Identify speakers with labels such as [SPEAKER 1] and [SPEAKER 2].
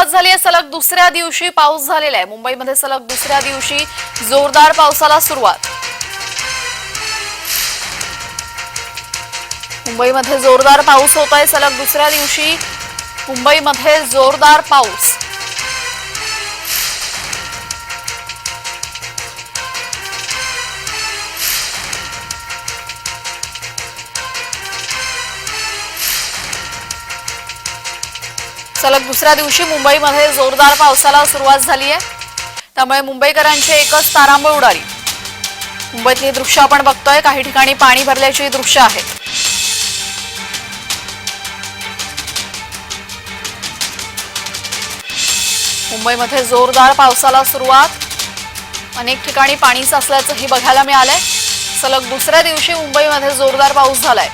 [SPEAKER 1] सुरुवात झाली आहे. सलग दुसऱ्या दिवशी पाऊस झालेला आहे. मुंबईमध्ये सलग दुसऱ्या दिवशी जोरदार पावसाला सुरुवात. मुंबईमध्ये जोरदार पाऊस होत आहे. सलग दुसऱ्या दिवशी मुंबईमध्ये जोरदार पाऊस. सलग दुसऱ्या दिवशी मुंबईमध्ये जोरदार पावसाला सुरुवात झाली आहे त्यामुळे मुंबईकरांची एकच तारांबळ उडाली. मुंबईतली दृश्य आपण बघतोय काही ठिकाणी पाणी भरल्याची दृश्य आहेत. मुंबईमध्ये जोरदार पावसाला सुरुवात. अनेक ठिकाणी पाणी साचल्याचंही बघायला मिळालंय. सलग दुसऱ्या दिवशी मुंबईमध्ये जोरदार पाऊस झालाय.